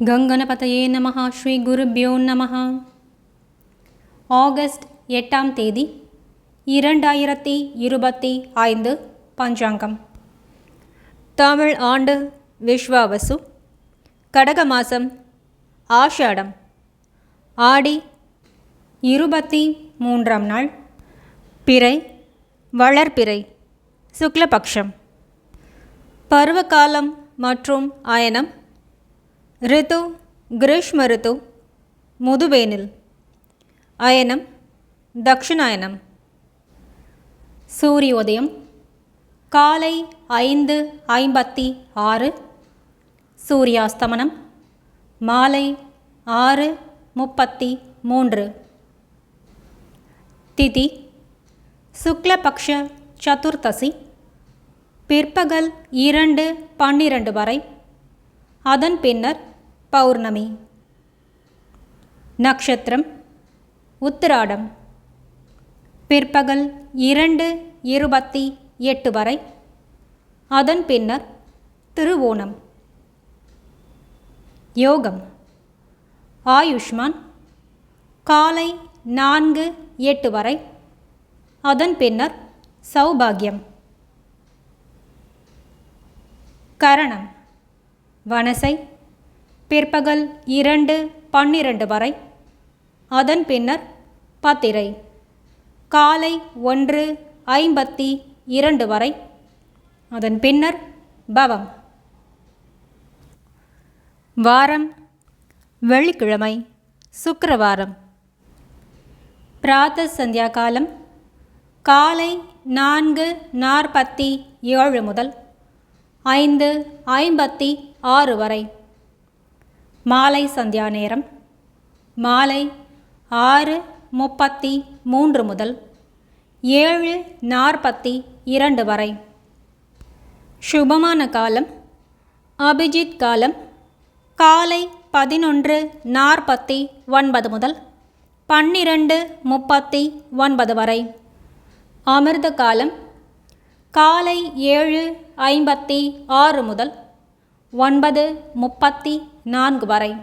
கங்கனபதையே நமஹா ஸ்ரீ குருபியோ நமஹா. ஆகஸ்ட் எட்டாம் தேதி இரண்டாயிரத்தி இருபத்தி ஐந்து பஞ்சாங்கம். தமிழ் ஆண்டு விஸ்வாவசு கடக மாதம் ஆஷாடம் ஆடி இருபத்தி மூன்றாம் நாள் பிறை வளர்பிறை சுக்லபக்ஷம். பருவகாலம் மற்றும் அயனம் ரித்து கிரீஷ்ம ரித்து முதுவேனில் அயனம் தக்ஷிணாயனம். சூரியோதயம் காலை ஐந்து ஐம்பத்தி ஆறு. சூரியாஸ்தமனம் மாலை ஆறு முப்பத்தி மூன்று. திதி சுக்லபக்ஷ சதுர்த்தசி பிற்பகல் இரண்டு பன்னிரண்டு வரை. அதன் பின்னர் பௌர்ணமி. நக்ஷத்திரம் உத்திராடம். பிற்பகல் இரண்டு இருபத்தி எட்டு வரை. அதன் பின்னர் திருவோணம். யோகம். ஆயுஷ்மான். காலை நான்கு எட்டு வரை. அதன் பின்னர் சௌபாகியம். கரணம். வனசை பிற்பகல் இரண்டு பன்னிரண்டு வரை. அதன் பின்னர் பத்திரை. காலை ஒன்று ஐம்பத்தி இரண்டு வரை. அதன் பின்னர் பவம். வாரம் வெள்ளிக்கிழமை சுக்கரவாரம். பிராத்த சந்தியா காலம் காலை நான்கு நாற்பத்தி ஏழு முதல் ஐந்து ஐம்பத்தி ஆறு வரை. மாலை சந்தியா நேரம். மாலை ஆறு முப்பத்தி மூன்று முதல் ஏழு நாற்பத்தி இரண்டு வரை. சுபமான காலம். அபிஜித் காலம். காலை பதினொன்று நாற்பத்தி ஒன்பது முதல் பன்னிரண்டு முப்பத்தி ஒன்பது வரை. அமிர்த காலம். காலை ஏழு ஐம்பத்தி ஆறு முதல் ஒன்பது முப்பத்தி நான்கு வரை.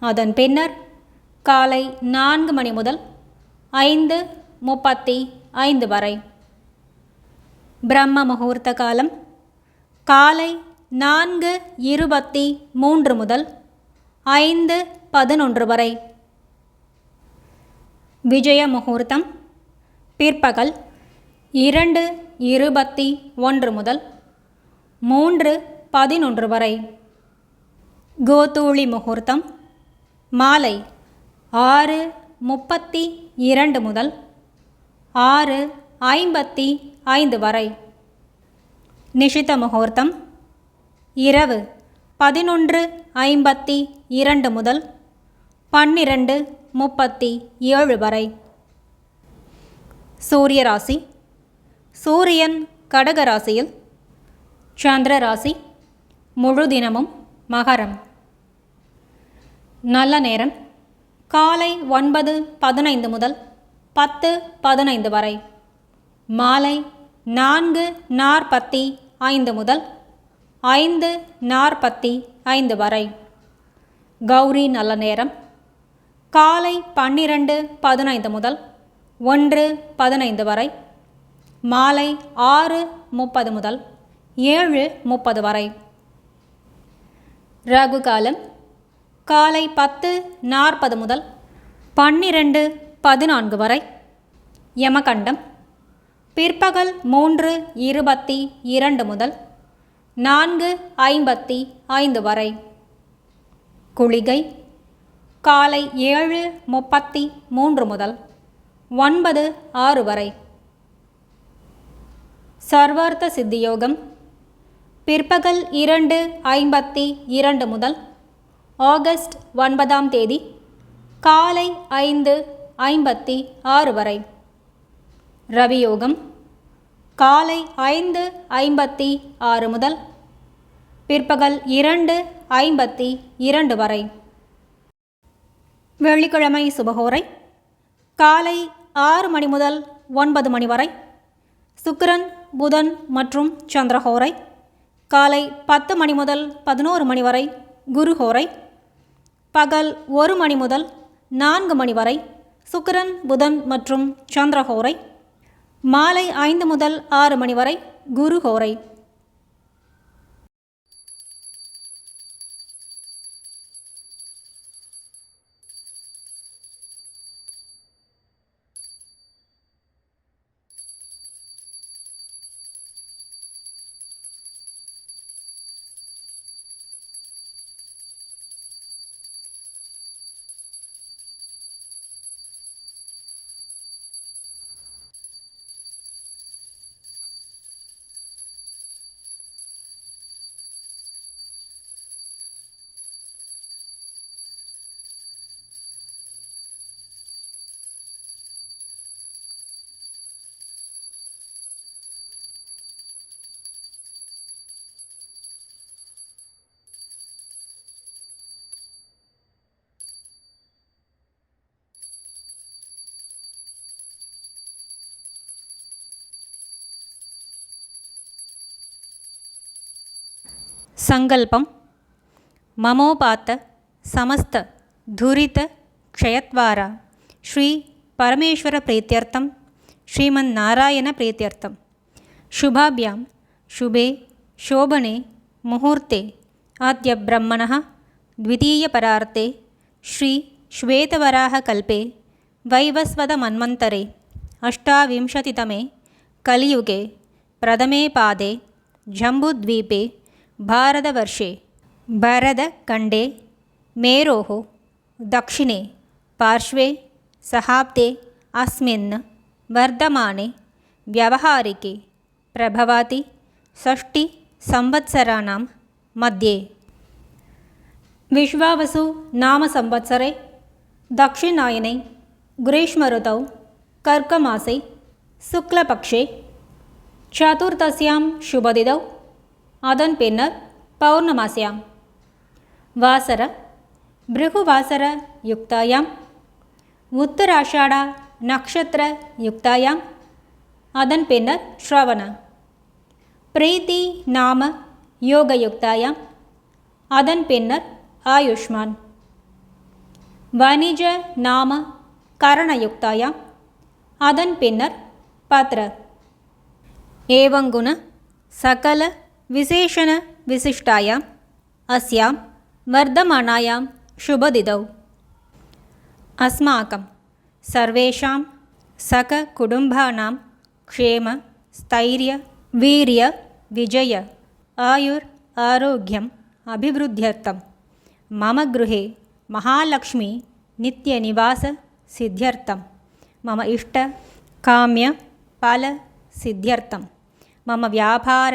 அதன் பின்னர் காலை நான்கு மணி முதல் ஐந்து முப்பத்தி ஐந்து வரை. பிரம்ம முகூர்த்த காலம் காலை நான்கு இருபத்தி மூன்று முதல் ஐந்து பதினொன்று வரை. விஜய முகூர்த்தம் பிற்பகல் இரண்டு இருபத்தி ஒன்று முதல் மூன்று பதினொன்று வரை. கோதூளி முகூர்த்தம் மாலை ஆறு முப்பத்தி இரண்டு முதல் ஆறு ஐம்பத்தி ஐந்து வரை. நிஷித முகூர்த்தம் இரவு பதினொன்று ஐம்பத்தி இரண்டு முதல் பன்னிரண்டு முப்பத்தி ஏழு வரை. சூரிய ராசி சூரியன் கடக ராசியில் சந்திர ராசி முழு தினமும் மகரம். நல்ல நேரம். காலை ஒன்பது பதினைந்து முதல் பத்து பதினைந்து வரை. மாலை நான்கு நாற்பத்தி ஐந்து முதல் ஐந்து நாற்பத்தி ஐந்து வரை. கௌரி நல்ல நேரம். காலை பன்னிரண்டு பதினைந்து முதல் ஒன்று பதினைந்து வரை. மாலை ஆறு முப்பது முதல் ஏழு முப்பது வரை. ராகு காலம் காலை பத்து நாற்பது முதல் பன்னிரண்டு பதினான்கு வரை. யமகண்டம் பிற்பகல் மூன்று இருபத்தி இரண்டு முதல் நான்கு ஐம்பத்தி ஐந்து வரை. குளிகை காலை ஏழு முப்பத்தி மூன்று முதல் ஒன்பது ஆறு வரை. சர்வார்த்த சித்தியோகம் பிற்பகல் இரண்டு ஐம்பத்தி இரண்டு முதல் ஆகஸ்ட் ஒன்பதாம் தேதி காலை ஐந்து ஐம்பத்தி ஆறு வரை. ரவியோகம் காலை ஐந்து ஐம்பத்தி ஆறு முதல் பிற்பகல் இரண்டு ஐம்பத்தி இரண்டு வரை. வெள்ளிக்கிழமை சுபகோரை காலை ஆறு மணி முதல் ஒன்பது மணி வரை. சுக்கிரன் புதன் மற்றும் சந்திரஹோரை காலை பத்து மணி முதல் பதினோரு மணி வரை குருஹோரை பகல் ஒரு மணி முதல் நான்கு மணி வரை சுக்கிரன் புதன் மற்றும் சந்திரஹோரை மாலை ஐந்து முதல் ஆறு மணி வரை குருஹோரை సంకల్పం మమోపాత సమస్త ధురిత క్షయత్వార శ్రీ పరమేశ్వర ప్రీత్యర్థం ಶ್ರೀಮನ್ನಾರಾಯಣ ಪ್ರೀತ್ಯರ್ಥಂ. ಶುಭಾಭ್ಯಾಂ. ಶುಭೆ, ಶೋಭನೆ, ಮುಹೂರ್ತೆ. ಆದ್ಯ ಬ್ರಹ್ಮಣಃ ದ್ವಿತೀಯ ಪರಾರ್ತೆ. ಶ್ರೀ ಶ್ವೇತವರಾಹ ಕಲ್ಪೆ, ವೈವಸ್ವದ ಮನ್ವಂತರೆ. ಅಷ್ಟಾವಿಂಶತಿತಮೆ, ಕಲಿಯುಗೆ. ಪ್ರಥಮೆ ಪಾದೆ, ಜಂಬುದ್ವೀಪೆ. भारतवर्षे भरतखण्डे मेरोः दक्षिणे पार्श्वे सहाब्दे अस्मिन् वर्धमाने व्यावहारिके प्रभवति षष्टिसंवत्सराणां मध्ये विश्वावसु नामसंवत्सरे दक्षिणायने ग्रीष्मऋतौ कर्कमासे शुक्लपक्षे चतुर्दश्यां शुभदिदौ அதன் பின்னர் பௌர்ணமாசியாம். வாசர பிருகுவாசர யுக்தாயாம். உத்தராஷாடா நக்ஷத்திர யுக்தாயாம். அதன் பின்னர் ஸ்ரவண. பிரீத்தி நாம யோகயுக்தாயாம். அதன் பின்னர் ஆயுஷ்மான். வணிஜ நாம கரணயுக்தாயாம். அதன் பின்னர் பத்ர. ஏவங்குண சகல विशेषण विशिष्टायाम् अस्यां वर्धमानायां शुभदिदौ। अस्माकं सर्वेषां सककुटुम्बानां क्षेम स्थैर्य वीर्य विजय आयुर् आरोग्यम् अभिवृद्ध्यर्थं मम गृहे महालक्ष्मी नित्यनिवाससिद्ध्यर्थं मम इष्टकाम्यफलसिद्ध्यर्थं मम व्यापार